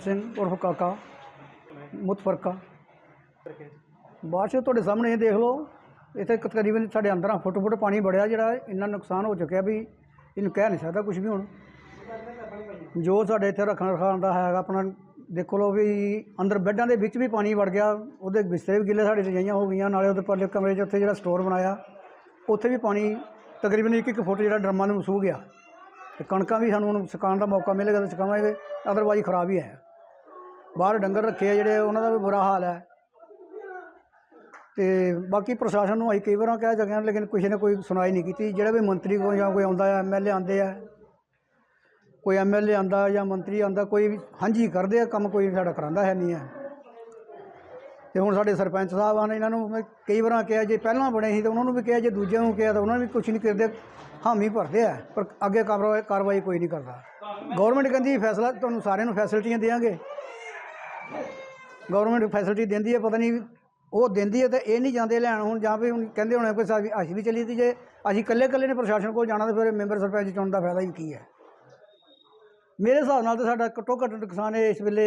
ਸਿੰਘ ਉਰਫ ਕਾਕਾ, ਮੁਤਫਰਕਾ। ਬਾਰਿਸ਼ ਤੁਹਾਡੇ ਸਾਹਮਣੇ ਇਹ ਦੇਖ ਲਓ, ਇੱਥੇ ਤਕਰੀਬਨ ਸਾਡੇ ਅੰਦਰਾਂ ਫੁੱਟ ਫੁੱਟ ਪਾਣੀ ਵੜਿਆ, ਜਿਹੜਾ ਇੰਨਾ ਨੁਕਸਾਨ ਹੋ ਚੁੱਕਿਆ ਵੀ ਇਹਨੂੰ ਕਹਿ ਨਹੀਂ ਸਕਦਾ ਕੁਝ ਵੀ ਹੁਣ। ਜੋ ਸਾਡੇ ਇੱਥੇ ਰੱਖਣ ਰਖਾਉਣ ਦਾ ਹੈਗਾ, ਆਪਣਾ ਦੇਖੋ ਲੋ ਵੀ ਅੰਦਰ ਬੈੱਡਾਂ ਦੇ ਵਿੱਚ ਵੀ ਪਾਣੀ ਵੜ ਗਿਆ, ਉਹਦੇ ਬਿਸਤਰੇ ਵੀ ਗਿੱਲੇ ਸਾਡੇ ਰਜਾਈਆਂ ਹੋ ਗਈਆਂ, ਨਾਲੇ ਉਹਦੇ ਪਰਲੇ ਕਮਰੇ 'ਚ ਉੱਥੇ ਜਿਹੜਾ ਸਟੋਰ ਬਣਾਇਆ, ਉੱਥੇ ਵੀ ਪਾਣੀ ਤਕਰੀਬਨ ਇੱਕ ਇੱਕ ਫੁੱਟ ਜਿਹੜਾ ਡਰਮਾਂ ਨੂੰ ਸੂ ਗਿਆ। ਤੇ ਕਣਕਾਂ ਵੀ ਸਾਨੂੰ ਹੁਣ ਸੁਕਾਉਣ ਦਾ ਮੌਕਾ ਮਿਲੇਗਾ ਤਾਂ ਸੁਕਾਵਾਂਗੇ ਅਦਰਵਾਈਜ਼ ਖਰਾਬ ਹੀ ਹੈ। ਬਾਹਰ ਡੰਗਰ ਰੱਖੇ ਆ ਜਿਹੜੇ ਉਹਨਾਂ ਦਾ ਵੀ ਬੁਰਾ ਹਾਲ ਹੈ। ਤੇ ਬਾਕੀ ਪ੍ਰਸ਼ਾਸਨ ਨੂੰ ਅਸੀਂ ਕਈ ਵਾਰਾਂ ਕਹਿ ਚੁੱਕੇ ਹਾਂ ਲੇਕਿਨ ਕਿਸੇ ਨੇ ਕੋਈ ਸੁਣਾਈ ਨਹੀਂ ਕੀਤੀ। ਜਿਹੜਾ ਵੀ ਮੰਤਰੀ ਕੋਈ ਜਾਂ ਕੋਈ ਆਉਂਦਾ ਹੈ ਐਮਐਲਏ ਆਉਂਦੇ ਆ। ਕੋਈ ਐਮਐਲਏ ਆਂਦਾ ਜਾਂ ਮੰਤਰੀ ਆਂਦਾ ਕੋਈ ਵੀ ਹਾਂਜੀ ਕਰਦੇ ਆ ਕੰਮ ਕੋਈ ਸਾਡਾ ਕਰਾਂਦਾ ਹੈ ਨਹੀਂ ਹੈ। ਤੇ ਹੁਣ ਸਾਡੇ ਸਰਪੰਚ ਸਾਹਿਬ ਆਨ ਇਹਨਾਂ ਨੂੰ ਮੈਂ ਕਈ ਵਾਰਾਂ ਕਿਹਾ ਜੇ ਪਹਿਲਾਂ ਬਣੇ ਸੀ ਤਾਂ ਉਹਨਾਂ ਨੂੰ ਵੀ ਕਿਹਾ ਜੇ ਦੂਜਿਆਂ ਨੂੰ ਕਿਹਾ ਤਾਂ ਉਹਨਾਂ ਨੇ ਵੀ ਕੁਝ ਨਹੀਂ ਕਰਦੇ ਹਾਮੀ ਭਰਦੇ ਆ। ਪਰ ਅੱਗੇ ਕਾਰਵਾਈ ਕਾਰਵਾਈ ਕੋਈ ਨਹੀਂ ਕਰਦਾ। ਗਵਰਨਮੈਂਟ ਕਹਿੰਦੀ ਫੈਸਲਾ ਤੁਹਾਨੂੰ ਸਾਰਿਆਂ ਨੂੰ ਫੈਸਿਲਿਟੀਆਂ ਦੇਵਾਂਗੇ ਗਵਰਨਮੈਂਟ ਫੈਸਿਲਿਟੀ ਦਿੰਦੀ ਹੈ, ਪਤਾ ਨਹੀਂ ਉਹ ਦਿੰਦੀ ਹੈ ਤੇ ਇਹ ਨਹੀਂ ਜਾਂਦੇ ਲੈਣ ਹੁਣ ਜਾਂ ਵੀ ਹੁਣ ਕਹਿੰਦੇ ਹੋਣੇ ਕੋਈ ਸਾਡੀ ਅਸੀਂ ਵੀ ਚਲੀ ਤੀ ਜੇ, ਅਸੀਂ ਇਕੱਲੇ ਇਕੱਲੇ ਨੇ ਪ੍ਰਸ਼ਾਸਨ ਕੋਲ ਜਾਣਾ ਤਾਂ ਫਿਰ ਮੈਂਬਰ ਸਰਪੰਚ ਚੁਣਨ ਦਾ ਫਾਇਦਾ ਹੀ ਕੀ ਹੈ। ਮੇਰੇ ਹਿਸਾਬ ਨਾਲ ਤਾਂ ਸਾਡਾ ਘੱਟੋ ਘੱਟ ਨੁਕਸਾਨ ਹੈ ਇਸ ਵੇਲੇ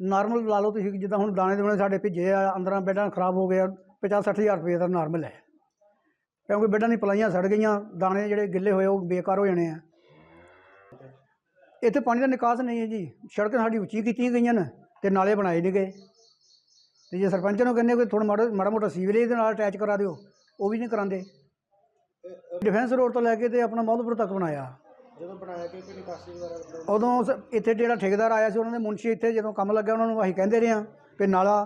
ਨਾਰਮਲ ਲਾ ਲਓ ਤੁਸੀਂ, ਜਿੱਦਾਂ ਹੁਣ ਦਾਣੇ ਦੁਣੇ ਸਾਡੇ ਭਿੱਜੇ ਆ, ਅੰਦਰਾਂ ਬੈੱਡਾਂ ਖਰਾਬ ਹੋ ਗਿਆ ਆ 50 60 ਹਜ਼ਾਰ ਰੁਪਏ ਦਾ ਨਾਰਮਲ ਹੈ। ਕਿਉਂਕਿ ਬੈੱਡਾਂ ਦੀ ਪਲਾਈਆਂ ਸੜ ਗਈਆਂ, ਦਾਣੇ ਜਿਹੜੇ ਗਿੱਲੇ ਹੋਏ ਉਹ ਬੇਕਾਰ ਹੋ ਜਾਣੇ ਆ। ਇੱਥੇ ਪਾਣੀ ਦਾ ਨਿਕਾਸ ਨਹੀਂ ਹੈ ਜੀ, ਸੜਕਾਂ ਸਾਡੀ ਉੱਚੀ ਕੀਤੀਆਂ ਗਈਆਂ ਨੇ। ਤੇ ਨਾਲੇ ਬਣਾਏ ਨਹੀਂ ਗਏ। ਤੇ ਜੇ ਸਰਪੰਚ ਨੂੰ ਕਹਿੰਦੇ ਕੋਈ ਥੋੜਾ ਮਾੜਾ ਮਾੜਾ ਮੋਟਾ ਸੀਵਰੇਜ ਦੇ ਨਾਲ ਅਟੈਚ ਕਰਾ ਦਿਓ ਉਹ ਵੀ ਨਹੀਂ ਕਰਾਉਂਦੇ। ਡਿਫੈਂਸ ਰੋਡ ਤੋਂ ਲੈ ਕੇ ਤੇ ਆਪਣਾ ਮੌਲਪੁਰ ਤੱਕ ਬਣਾਇਆ। ਜਦੋਂ ਬਣਾਇਆ ਕਿ ਕੋਈ ਨਿਕਾਸੀ ਵਗੈਰਾ ਉਦੋਂ ਇੱਥੇ ਜਿਹੜਾ ਠੇਕੇਦਾਰ ਆਇਆ ਸੀ ਉਹਨਾਂ ਦੇ ਮੁਨਸ਼ੀ ਇੱਥੇ ਜਦੋਂ ਕੰਮ ਲੱਗਿਆ ਉਹਨਾਂ ਨੂੰ ਅਸੀਂ ਕਹਿੰਦੇ ਰਹੇ ਹਾਂ ਕਿ ਨਾਲਾ।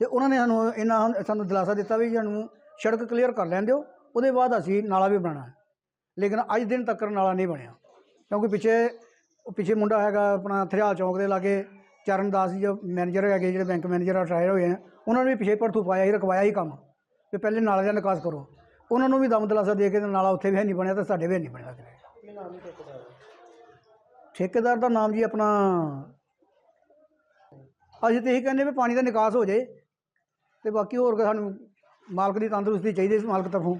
ਤੇ ਉਹਨਾਂ ਨੇ ਸਾਨੂੰ ਇਹਨਾਂ ਸਾਨੂੰ ਦਿਲਾਸਾ ਦਿੱਤਾ ਵੀ ਸਾਨੂੰ ਸੜਕ ਕਲੀਅਰ ਕਰ ਲੈਣ ਦਿਓ ਉਹਦੇ ਬਾਅਦ ਅਸੀਂ ਨਾਲਾ ਵੀ ਬਣਾਉਣਾ ਹੈ। ਲੇਕਿਨ ਅੱਜ ਦਿਨ ਤੱਕ ਨਾਲਾ ਨਹੀਂ ਬਣਿਆ। ਕਿਉਂਕਿ ਪਿੱਛੇ ਪਿੱਛੇ ਮੁੰਡਾ ਹੈਗਾ ਆਪਣਾ ਥਰਿਆਲ ਚੌਂਕ ਦੇ ਲਾਗੇ ਚਰਨਦਾਸ ਜੀ ਜੋ ਮੈਨੇਜਰ ਹੈਗੇ ਜਿਹੜੇ ਬੈਂਕ ਮੈਨੇਜਰ ਰਿਟਾਇਰ ਹੋਏ ਆ ਉਹਨਾਂ ਨੇ ਵੀ ਪਿੱਛੇ ਭਰਥੂ ਪਾਇਆ ਸੀ ਰਕਵਾਇਆ ਹੀ ਕੰਮ ਕਿ ਪਹਿਲੇ ਨਾਲੇ ਦਾ ਨਿਕਾਸ ਕਰੋ। ਉਹਨਾਂ ਨੂੰ ਵੀ ਦਮ ਦਿਲਾਸਾ ਦੇ ਕੇ ਨਾਲਾ ਉੱਥੇ ਵੀ ਹੈ ਨਹੀਂ ਬਣਿਆ ਤੇ ਸਾਡੇ ਵੀ ਨਹੀਂ ਬਣਿਆ ਠੇਕੇਦਾਰ ਦਾ? ਨਾਮ ਜੀ ਆਪਣਾ ਅਸੀਂ ਤੇ ਇਹੀ ਕਹਿੰਦੇ ਵੀ ਪਾਣੀ ਦਾ ਨਿਕਾਸ ਹੋ ਜਾਏ ਤੇ ਬਾਕੀ ਹੋਰ ਸਾਨੂੰ ਮਾਲਕ ਦੀ ਤੰਦਰੁਸਤੀ ਚਾਹੀਦੀ ਇਸ ਮਾਲਕ ਤਰਫੋਂ।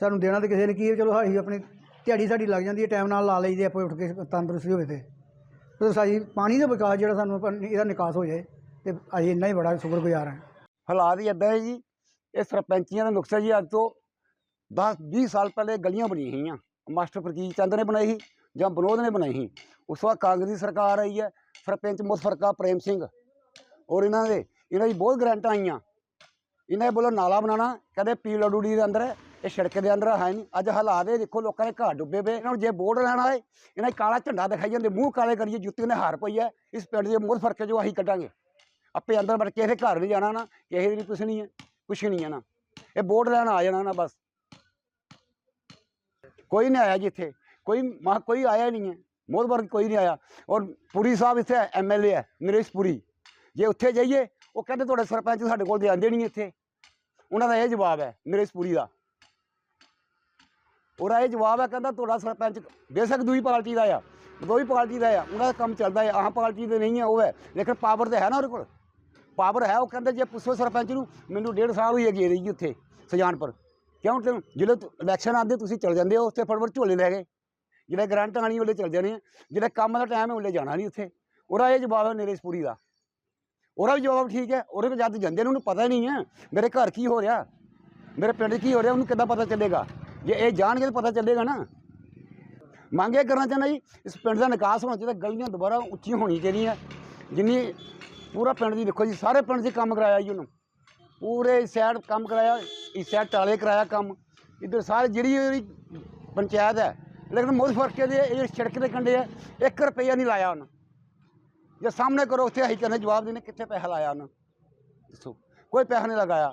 ਸਾਨੂੰ ਦੇਣਾ ਤੇ ਕਿਸੇ ਨੇ ਕੀ ਹੈ, ਚਲੋ ਅਸੀਂ ਆਪਣੀ ਦਿਹਾੜੀ ਸਾਡੀ ਲੱਗ ਜਾਂਦੀ ਹੈ ਟਾਈਮ ਨਾਲ ਲਾ ਲਈਦੀ ਆਪਾਂ ਉੱਠ ਕੇ ਤੰਦਰੁਸਤੀ ਹੋਵੇ ਤੇ। ਸਾਡੀ ਪਾਣੀ ਦਾ ਵਿਕਾਸ ਜਿਹੜਾ ਸਾਨੂੰ ਆਪਾਂ- ਇਹਦਾ ਨਿਕਾਸ ਹੋ ਜਾਏ ਤੇ ਅਸੀਂ ਇੰਨਾ ਹੀ ਬੜਾ ਸ਼ੁਕਰਗੁਜ਼ਾਰ ਹਾਂ। ਹਾਲਾਤ ਹੀ ਇੱਦਾਂ ਹੈ ਜੀ ਇਹ ਸਰਪੰਚੀਆਂ ਦਾ ਨੁਕਸਾ ਜੀ ਅੱਜ ਤੋਂ 10 20 ਸਾਲ ਪਹਿਲੇ ਗਲੀਆਂ ਬਣੀਆਂ ਸੀਗੀਆਂ ਮਾਸਟਰ ਪ੍ਰਜੀਤ ਚੰਦ ਨੇ ਬਣਾਈ ਸੀ ਜਾਂ ਬਨੋਦ ਨੇ ਬਣਾਈ ਸੀ। ਉਸ ਤੋਂ ਬਾਅਦ ਕਾਂਗਰਸ ਦੀ ਸਰਕਾਰ ਆਈ ਹੈ ਸਰਪੰਚ ਮੁਸਫਰਕਾ ਪ੍ਰੇਮ ਸਿੰਘ ਔਰ ਇਹਨਾਂ ਦੇ ਇਹਨਾਂ ਦੀ ਬਹੁਤ ਗਰੰਟਾਂ ਆਈਆਂ। ਇਹਨਾਂ ਦੇ ਬੋਲੋ ਨਾਲਾ ਬਣਾਉਣਾ। ਕਹਿੰਦੇ ਪੀਡਬਲਯੂਡੀ ਦੇ ਅੰਦਰ ਹੈ, ਇਹ ਸੜਕ ਦੇ ਅੰਦਰ ਹੈ ਨਹੀਂ ਅੱਜ ਹਾਲਾਤ ਇਹ ਦੇਖੋ, ਲੋਕਾਂ ਦੇ ਘਰ ਡੁੱਬੇ ਪਏ। ਇਹਨਾਂ ਨੂੰ ਜੇ ਬੋਰਡ ਲੈਣਾ ਹੈ, ਇਹਨਾਂ 'ਚ ਕਾਲਾ ਝੰਡਾ ਦਿਖਾਈ ਜਾਂਦੇ। ਮੂੰਹ ਕਾਲੇ ਕਰੀਏ, ਜੁੱਤੀ ਨੇ ਹਾਰ ਪਈ ਹੈ। ਇਸ ਪਿੰਡ ਦੇ ਮੁਤਫਰਕੇ ਜੋ ਅਸੀਂ ਕੱਢਾਂਗੇ। ਆਪੇ ਅੰਦਰ ਵੜ ਕੇ ਇਹਦੇ ਘਰ ਨਹੀਂ ਜਾਣਾ ਨਾ, ਕਿਸੇ ਦੀ ਵੀ ਕੁਛ ਨਹੀਂ ਹੈ, ਕੁਛ ਨਹੀਂ ਹੈ ਨਾ। ਇਹ ਬੋਰਡ ਲੈਣ ਆ ਜਾਣਾ ਨਾ ਬਸ। ਕੋਈ ਨਹੀਂ ਆਇਆ ਜੀ ਇੱਥੇ। ਕੋਈ ਮਾ ਕੋਈ ਆਇਆ ਨਹੀਂ ਹੈ। ਮੋਦਬਰ ਕੋਈ ਨਹੀਂ ਆਇਆ। ਔਰ ਪੁਰੀ ਸਾਹਿਬ ਇੱਥੇ ਐਮਐਲਏ ਹੈ, ਨਰੇਸ਼ ਪੁਰੀ। ਜੇ ਉੱਥੇ ਜਾਈਏ, ਉਹ ਕਹਿੰਦੇ ਤੁਹਾਡੇ ਸਰਪੰਚ ਸਾਡੇ ਕੋਲ ਦੇ ਆਉਂਦੇ ਨਹੀਂ ਇੱਥੇ। ਉਹਨਾਂ ਦਾ ਇਹ ਜਵਾਬ ਹੈ, ਨਰੇਸ਼ ਪੁਰੀ ਦਾ। ਉਹਦਾ ਇਹ ਜਵਾਬ ਹੈ ਕਹਿੰਦਾ ਤੁਹਾਡਾ ਸਰਪੰਚ ਬੇਸ਼ੱਕ ਦੂਈ ਪਾਰਟੀ ਦਾ ਆ, ਦੋਈ ਪਾਰਟੀ ਦਾ ਆ ਉਹਨਾਂ ਦਾ ਕੰਮ ਚੱਲਦਾ ਹੈ ਆਹ ਪਾਰਟੀ ਦੇ ਨਹੀਂ ਹੈ ਉਹ ਹੈ, ਲੇਕਿਨ ਪਾਵਰ ਤੇ ਹੈ ਨਾ ਉਹਦੇ ਕੋਲ। ਪਾਵਰ ਹੈ, ਉਹ ਕਹਿੰਦੇ ਜੇ ਪੁੱਛੋ ਸਰਪੰਚ ਨੂੰ, ਮੈਨੂੰ ਡੇਢ ਸਾਲ ਹੋਈ ਹੈਗੀ ਰਹੀ ਜੀ ਉੱਥੇ, ਸਜਾਨਪੁਰ। ਕਿਉਂ ਤੇ ਜਦੋਂ ਇਲੈਕਸ਼ਨ ਆਉਂਦੇ ਤੁਸੀਂ ਚਲ ਜਾਂਦੇ ਹੋ, ਉੱਥੇ ਫਟਫਟ ਝੋਲੇ ਲੈ ਗਏ ਜਿਹੜੇ ਗਰੰਟ ਆਣੀ ਉਹਲੇ ਚਲ ਜਾਣੇ ਆ, ਜਿਹੜੇ ਕੰਮ ਦਾ ਟਾਈਮ ਹੈ ਉਹਲੇ ਜਾਣਾ ਨਹੀਂ ਉੱਥੇ। ਉਹਦਾ ਇਹ ਜਵਾਬ ਹੈ ਨਰੇਸ਼ ਪੁਰੀ ਦਾ। ਉਹਦਾ ਵੀ ਜਵਾਬ ਠੀਕ ਹੈ, ਉਹਦੇ ਵਿੱਚ ਜਦ ਜਾਂਦੇ ਨੇ ਉਹਨੂੰ ਪਤਾ ਹੀ ਨਹੀਂ ਹੈ, ਮੇਰੇ ਘਰ ਕੀ ਹੋ ਰਿਹਾ, ਮੇਰੇ ਪਿੰਡ ਕੀ ਹੋ ਰਿਹਾ, ਉਹਨੂੰ ਕਿੱਦਾਂ ਪਤਾ ਚੱਲੇਗਾ? ਜੇ ਇਹ ਜਾਣਗੇ ਤਾਂ ਪਤਾ ਚੱਲੇਗਾ ਨਾ। ਮੰਗ ਇਹ ਕਰਨਾ ਚਾਹੁੰਦਾ ਜੀ, ਇਸ ਪਿੰਡ ਦਾ ਨਿਕਾਸ ਹੋਣਾ ਚਾਹੀਦਾ, ਗਲੀਆਂ ਦੁਬਾਰਾ ਉੱਚੀਆਂ ਹੋਣੀ ਚਾਹੀਦੀਆਂ। ਜਿੰਨੀ ਪੂਰਾ ਪਿੰਡ ਦੀ ਦੇਖੋ ਜੀ, ਸਾਰੇ ਪਿੰਡ 'ਚ ਕੰਮ ਕਰਾਇਆ ਜੀ ਉਹਨੂੰ। ਪੂਰੇ ਸਾਈਡ ਕੰਮ ਕਰਾਇਆ, ਇਸ ਸਾਈਡ ਟਾਲੇ ਕਰਾਇਆ ਕੰਮ। ਇੱਧਰ ਸਾਰੇ ਜਿਹੜੀ ਉਹਦੀ ਪੰਚਾਇਤ ਹੈ, ਲੇਕਿਨ ਮੁੱਲ ਫ਼ਰਕ ਦੇ ਇਹ ਸੜਕ ਦੇ ਕੰਢੇ ਹੈ 1 ਰੁਪਈਆ ਨਹੀਂ ਲਾਇਆ ਉਹਨੇ। ਜੇ ਸਾਹਮਣੇ ਕਰੋ, ਉੱਥੇ ਅਸੀਂ ਕਹਿੰਦੇ ਜਵਾਬ ਦੇਣੇ ਕਿੱਥੇ ਪੈਸਾ ਲਾਇਆ ਉਹਨੇ। ਦੱਸੋ, ਕੋਈ ਪੈਸਾ ਨਹੀਂ ਲਗਾਇਆ।